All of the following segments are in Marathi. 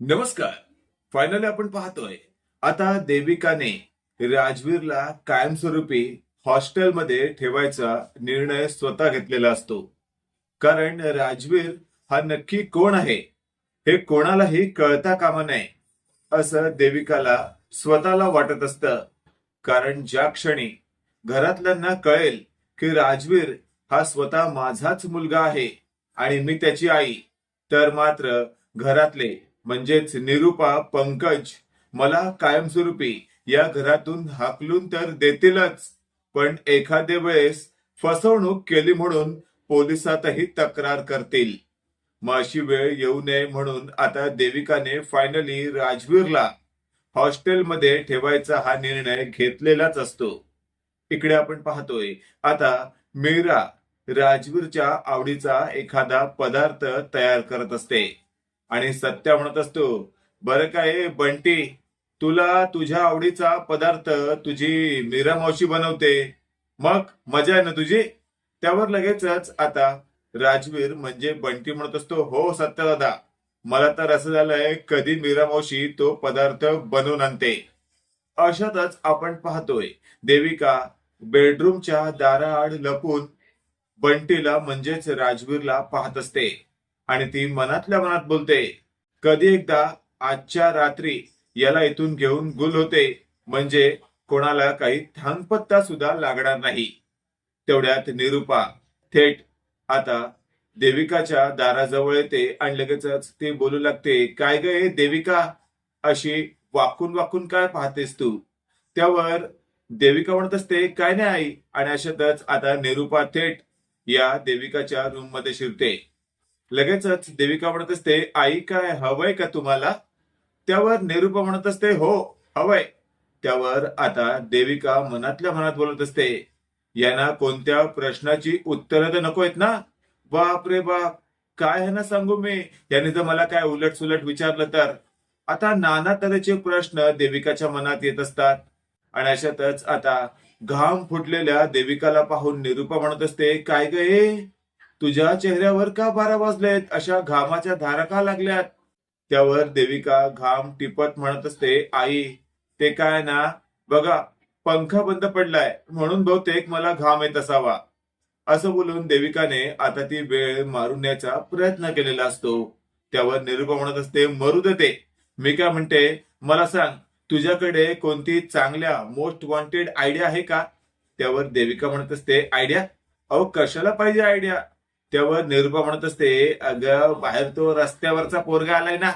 नमस्कार. फायनली आपण पाहतोय. आता देविकाने राजवीरला कायमस्वरूपी हॉस्टेलमध्ये ठेवायचा निर्णय स्वतः घेतलेला असतो. कारण राजवीर हा नक्की कोण आहे हे कोणालाही कळता कामा नये असं देविकाला स्वतःला वाटत असतं. कारण ज्या क्षणी घरातल्यांना कळेल की राजवीर हा स्वतः माझाच मुलगा आहे आणि मी त्याची आई तर मात्र घरातले म्हणजेच निरुपा पंकज मला कायमस्वरूपी या घरातून हाकलून तर देतीलच पण एखाद्या वेळेस फसवणूक केली म्हणून पोलिसातही तक्रार करतील. मग अशी वेळ येऊ नये म्हणून आता देविकाने फायनली राजवीरला हॉस्टेलमध्ये ठेवायचा हा निर्णय घेतलेलाच असतो. इकडे आपण पाहतोय आता मीरा राजवीरच्या आवडीचा एखादा पदार्थ तयार करत असते. आणि सत्या म्हणत असतो बरं काय बंटी तुला तुझ्या आवडीचा पदार्थ तुझी मीरा मावशी बनवते. मग मजा आहे ना तुझी? त्यावर लगेचच आता राजवीर म्हणजे बंटी म्हणत असतो हो सत्या दादा मला तर असं झालंय कधी मीरा मावशी तो पदार्थ बनवून आणते. अशातच आपण पाहतोय देविका बेडरूमच्या दाराआड लपून बंटीला म्हणजेच राजवीरला पाहत असते. आणि ती मनातल्या मनात बोलते कधी एकदा आजच्या रात्री याला इथून घेऊन गुल होते म्हणजे कोणाला काही थांगपत्ता सुद्धा लागणार नाही. तेवढ्यात निरुपा थेट आता देविकाच्या दाराजवळ येते आणि लगेचच ते बोलू लागते काय ग देविका? अशी वाकून वाकून काय पाहतेस तू? त्यावर देविका म्हणत असते काय नाही आई. आणि अशातच आता निरुपा थेट या देविकाच्या रूममध्ये शिरते. लगेचच देविका म्हणत असते आई काय हवंय का तुम्हाला? त्यावर निरुपा म्हणत असते हो हवंय. त्यावर आता देविका मनातल्या मनात बोलत असते यांना कोणत्या प्रश्नाची उत्तरं तर नको आहेत ना? बाप रे बाप काय आहे ना सांगू मी? यांनी जर मला काय उलट सुलट विचारलं तर? आता नाना तऱ्हेचे प्रश्न देविकाच्या मनात येत असतात आणि अशातच आता घाम फुटलेल्या देविकाला पाहून निरुपा म्हणत असते काय ग तुझ्या चेहऱ्यावर का बारा वाजलेत? अशा घामाच्या धारा का लागल्यात? त्यावर देविका घाम टिपत म्हणत असते आई ते काय ना? बघा पंखा बंद पडलाय म्हणून बहुतेक मला घाम येत असावा. असं बोलून देविकाने आता ती वेळ मारून न्यायचा प्रयत्न केलेला असतो. त्यावर निरुपा म्हणत असते मरू दे ते. मी काय म्हणते मला सांग तुझ्याकडे कोणती चांगल्या मोस्ट वॉन्टेड आयडिया आहे का? त्यावर देविका म्हणत असते आयडिया? अहो कशाला पाहिजे आयडिया? त्यावर निरुपा म्हणत असते अगं बाहेर तो रस्त्यावरचा पोरगा आलाय ना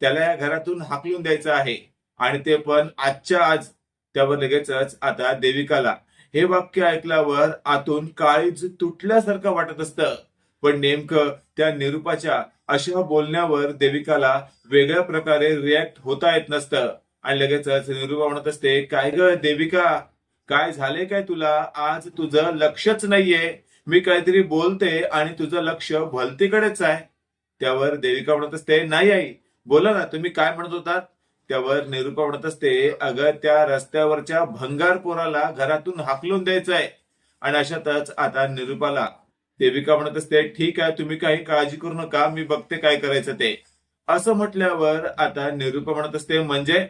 त्याला या घरातून हाकलून द्यायचं आहे. आणि ते पण आजच्या आज. त्यावर लगेचच आता देविकाला हे वाक्य ऐकल्यावर आतून काळीज तुटल्यासारखं वाटत असतं. पण नेमकं त्या निरुपाच्या अशा बोलण्यावर देविकाला वेगळ्या प्रकारे रिॲक्ट होता येत नसतं. आणि लगेचच निरुपा म्हणत असते काय ग देविका? काय झाले काय तुला? आज तुझं लक्षच नाहीये. मी काहीतरी बोलते आणि तुझं लक्ष भलतीकडेच आहे. त्यावर देविका म्हणत असते नाही आई बोला ना तुम्ही काय म्हणत होतात? त्यावर निरुपा म्हणत असते अगं त्या रस्त्यावरच्या भंगार पोराला घरातून हाकलून द्यायचंय आणि अशातच आता निरुपाला देविका म्हणत असते ठीक आहे तुम्ही काही काळजी करू नका मी बघते काय करायचं ते. असं म्हटल्यावर आता निरुपा म्हणत असते म्हणजे?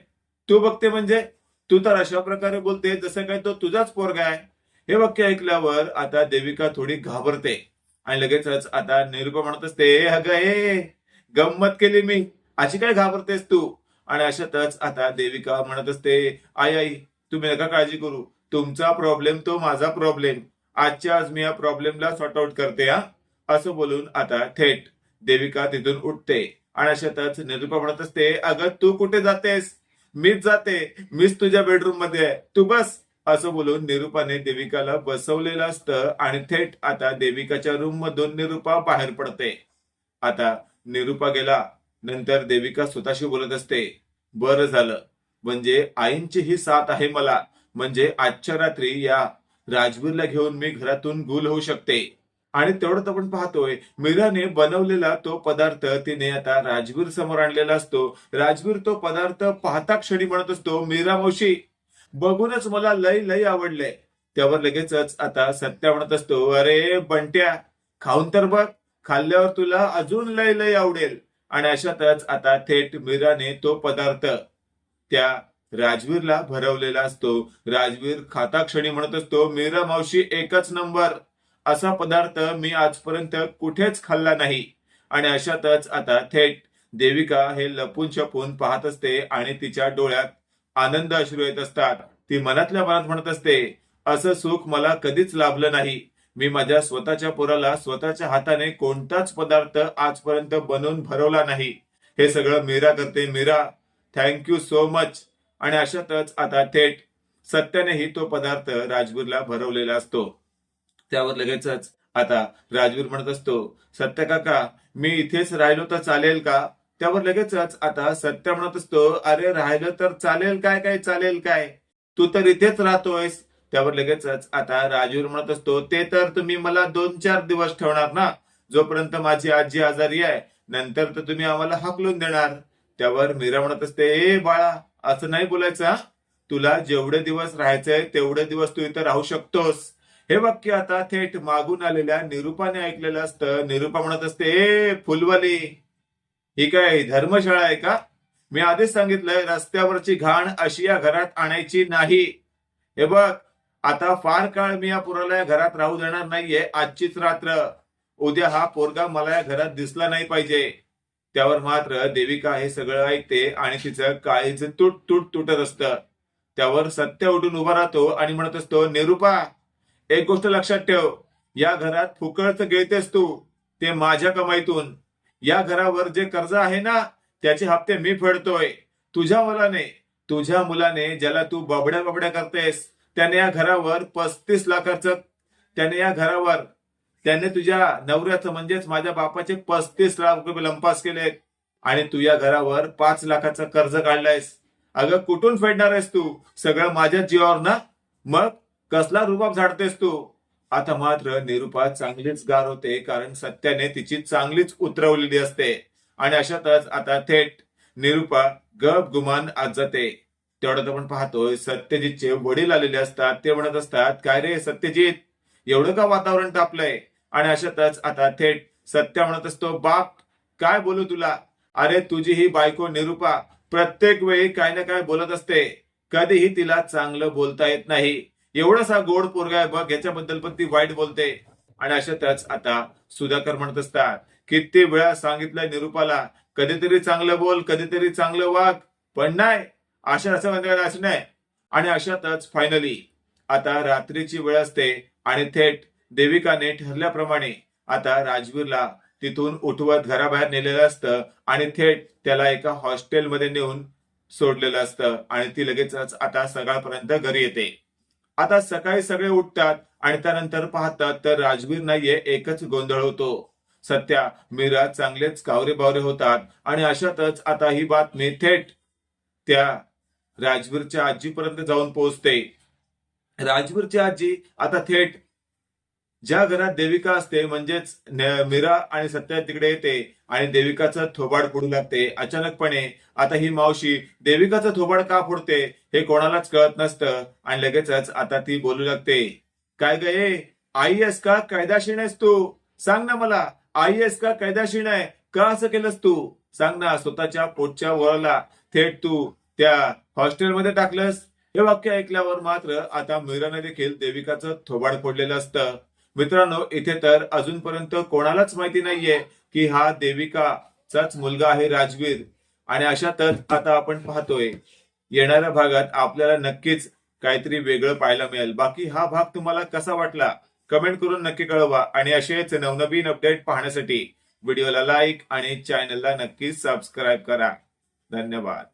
तू बघते म्हणजे? तू तर अशा प्रकारे बोलते जसं काय तो तुझाच पोरगा आहे. हे वाक्य ऐकल्यावर आता देविका थोडी घाबरते आणि लगेचच आता निरुपा म्हणत असते अगं हे गंमत केली मी. अशी काय घाबरतेस तू? आणि अशातच आता देविका म्हणत असते आई आई तुम्ही नका काळजी करू. तुमचा प्रॉब्लेम तो माझा प्रॉब्लेम आजच्या आज मी या प्रॉब्लेमला सॉर्ट आउट करते हा. असं बोलून आता थेट देविका तिथून उठते आणि अशातच निरुपा म्हणत असते अगं तू कुठे जातेस? मीच जाते. मीच तुझ्या बेडरूममध्ये आहे. तू बस. असं बोलून निरुपाने देविकाला बसवलेलं असतं आणि थेट आता देविकाच्या रूम मधून निरुपा बाहेर पडते. आता निरुपा गेला नंतर देविका स्वतःशी बोलत असते बरं झालं. म्हणजे आईंची ही साथ आहे मला. म्हणजे आजच्या रात्री या राजवीरला घेऊन मी घरातून गुल होऊ शकते. आणि तेवढंच आपण पाहतोय मीराने बनवलेला तो पदार्थ तिने आता राजवीर समोर आणलेला असतो. राजवीर तो पदार्थ पाहता क्षणी म्हणत असतो मीरा मावशी बघूनच मला लय लय आवडलंय. त्यावर लगेचच आता सत्या म्हणत असतो अरे बंट्या खाऊन तर बघ खाल्ल्यावर तुला अजून लय लय आवडेल. आणि अशातच आता थेट मीराने तो पदार्थ त्या राजवीरला भरवलेला असतो. राजवीर खाता क्षणी म्हणत असतो मीरा मावशी एकच नंबर. असा पदार्थ मी आजपर्यंत कुठेच खाल्ला नाही. आणि अशातच आता थेट देविका हे लपून छपून पाहत असते आणि तिच्या डोळ्यात आनंद अश्रू येत असतात. ती मनातल्या मनात म्हणत असते असं सुख मला कधीच लाभलं नाही. मी माझ्या स्वतःच्या पोराला स्वतःच्या हाताने कोणताच पदार्थ आजपर्यंत बनवून भरवला नाही. हे सगळं मीरा करते मीरा. थँक्यू सो मच आणि अशातच आता थेट सत्यानेही तो पदार्थ राजवीरला भरवलेला असतो. त्यावर लगेचच आता राजवीर म्हणत असतो सत्य काका मी इथेच राहिलो तर चालेल का? त्यावर लगेचच आता सत्य म्हणत असतो अरे राहिलं तर चालेल काय काय चालेल काय? तू तर इथेच राहतोयस. त्यावर लगेचच आता राजूर म्हणत असतो ते तर तुम्ही मला दोन चार दिवस ठेवणार ना? जोपर्यंत माझी आजी आजारी आहे नंतर तर तुम्ही आम्हाला हकलून देणार. त्यावर मीरा म्हणत असते ए बाळा असं नाही बोलायचं तुला जेवढे दिवस राहायचंय तेवढे दिवस तू इथं राहू शकतोस. हे वाक्य आता थेट मागून आलेल्या निरूपाने ऐकलेलं असतं. निरूपा म्हणत असते ए फुलवाली ही काय धर्मशाळा आहे का? मी आधीच सांगितलंय रस्त्यावरची घाण अशी या घरात आणायची नाही. हे बघ आता फार काळ मी या पोराला या घरात राहू देणार नाहीये. आजचीच रात्र. उद्या हा पोरगा मला या घरात दिसला नाही पाहिजे. त्यावर मात्र देविका हे सगळं ऐकते आणि तिचं काळीच तुट तुट तुटत असतं. त्यावर सत्य उठून उभा राहतो आणि म्हणत असतो निरूपा एक गोष्ट लक्षात ठेव. या घरात फुकळच गिळतेस तू. ते माझ्या कमाईतून. या घरावर जे कर्ज आहे ना त्याचे हप्ते मी फेडतोय. तुझ्या मुलाने तुझ्या मुलाने ज्याला तू बबड्या बबड्या करतेस त्याने या घरावर पस्तीस लाखाचं त्याने या घरावर त्याने तुझ्या नवऱ्याचं म्हणजेच माझ्या बापाचे पस्तीस लाख रुपये लंपास केलेत आणि तू या घरावर पाच लाखाचं कर्ज काढलायस. अगं कुठून फेडणार आहेस तू? सगळं माझ्या जीवावर ना? मग कसला रुबाब झाडतेस तू? आता मात्र निरुपा चांगलीच गार होते कारण सत्याने तिची चांगलीच उतरवलेली असते. आणि अशातच आता थेट निरुपा गप गुमान आज जाते. तेवढ्यात आपण पाहतोय सत्यजितचे वडील आलेले असतात ते म्हणत असतात काय रे सत्यजित? एवढं का वातावरण तापलंय? आणि अशातच आता थेट सत्य म्हणत असतो बाप काय बोलू तुला? अरे तुझी ही बायको निरुपा प्रत्येक वेळी काय ना काय बोलत असते. कधीही तिला चांगलं बोलता येत नाही. एवढासा गोड पोरगा आहे बघ याच्याबद्दल पण ती वाईट बोलते. आणि अशातच आता सुधाकर म्हणत असतात किती वेळा सांगितलंय निरुपाला कधीतरी चांगलं बोल कधीतरी चांगलं वाग. पण नाही अशा असं म्हणजे असं नाही. आणि अशातच फायनली आता रात्रीची वेळ असते आणि थेट देविकाने ठरल्याप्रमाणे आता राजवीरला तिथून उठवत घराबाहेर नेलेलं असतं आणि थेट त्याला एका हॉस्टेलमध्ये नेऊन सोडलेलं असतं. आणि ती लगेचच आता सकाळपर्यंत घरी येते. आता सकाळी सगळे उठतात आणि त्यानंतर पाहतात तर राजवीर नाहीये एकच गोंधळ होतो. सध्या मीरा चांगलेच कावरे बावरे होतात. आणि अशातच आता ही बातमी थेट त्या राजवीरच्या आजीपर्यंत जाऊन पोहोचते. राजवीरची आजी आता थेट ज्या घरात देविका असते म्हणजेच मीरा आणि सत्या तिकडे येते आणि देविकाचं थोबाड फोडू लागते. अचानकपणे आता ही मावशी देविकाचं थोबाड का फोडते हे कोणालाच कळत नसतं. आणि लगेचच आता ती बोलू लागते काय गे आई आहेस का? कायदाशीण आहेस तू? सांग ना मला आई आहेस का? कायदाशीण आहे? का असं केलंस तू? सांग ना स्वतःच्या पोटच्या वळला. थेट तू त्या हॉस्टेलमध्ये टाकलंस? हे वाक्य ऐकल्यावर मात्र आता मीराने देखील देविकाचं थोबाड फोडलेलं असतं. मित्रांनो इथे तर अजूनपर्यंत कोणालाच माहिती नाहीये की हा देविकाचाच मुलगा आहे राजवीर. आणि अशातच आता आपण पाहतोय येणाऱ्या भागात आपल्याला नक्कीच काहीतरी वेगळं पाहायला मिळेल. बाकी हा भाग तुम्हाला कसा वाटला कमेंट करून नक्की कळवा. आणि असेच नवनवीन अपडेट पाहण्यासाठी व्हिडिओला लाईक आणि चॅनलला नक्कीच सबस्क्राईब करा. धन्यवाद.